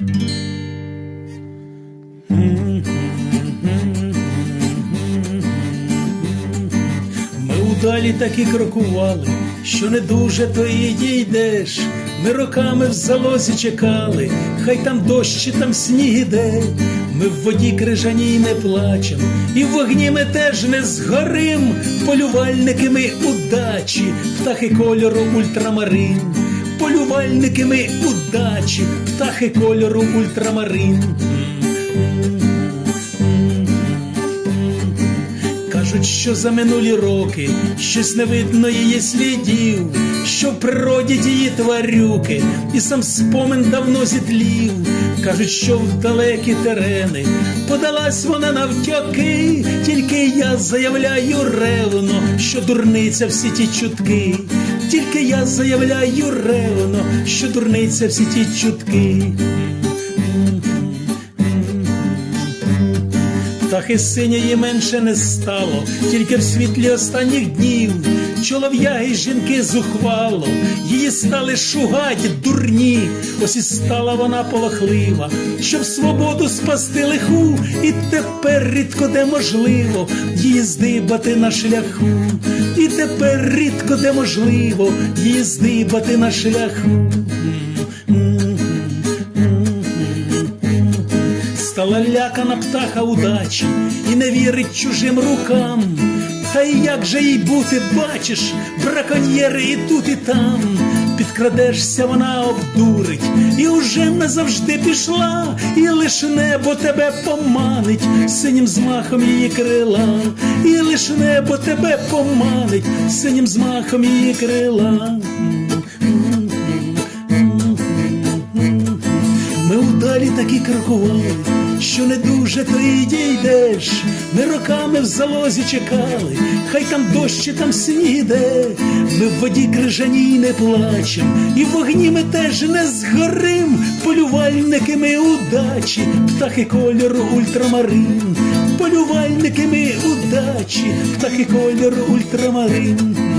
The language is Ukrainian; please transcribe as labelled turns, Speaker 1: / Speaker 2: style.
Speaker 1: Ми удалі так і крокували, що не дуже то і дійдеш. Ми роками в залозі чекали, хай там дощ чи там сніг іде. Ми в воді крижаній не плачем, і в вогні ми теж не згорим. Полювальники ми удачі, птахи кольору ультрамарин. Полювальники ми удачі, птахи кольору ультрамарин. Кажуть, що за минулі роки щось не видно її слідів, що в природі діє тварюки, і сам спомин давно зітлів. Кажуть, що в далекі терени подалась вона навтьоки, тільки я заявляю ревно, що дурниця всі ті чутки, тільки я заявляю ревно, що дурниця всі ті чутки. Птахи синьої менше не стало, тільки в світлі останніх днів. Чолов'яги й жінки зухвало, її стали шугать дурні. Ось і стала вона полохлива, щоб свободу спасти лиху, і тепер рідко де можливо її здибати на шляху, і тепер рідко де можливо її здибати на шляху. Стала лякана птаха удачі і не вірить чужим рукам. Та як же їй бути, бачиш, браконьєри і тут, і там. Підкрадешся, вона обдурить, і уже назавжди пішла, і лиш небо тебе поманить синім змахом її крила, і лиш небо тебе поманить синім змахом її крила. Вдалі такі крокували, що не дуже то і дійдеш. Ми роками в залозі чекали, хай там дощ чи там сніг іде. Ми в воді крижаній не плачем, і в вогні ми теж не згорим. Полювальники ми удачі, птахи кольору ультрамарин. Полювальники ми удачі, птахи кольору ультрамарин.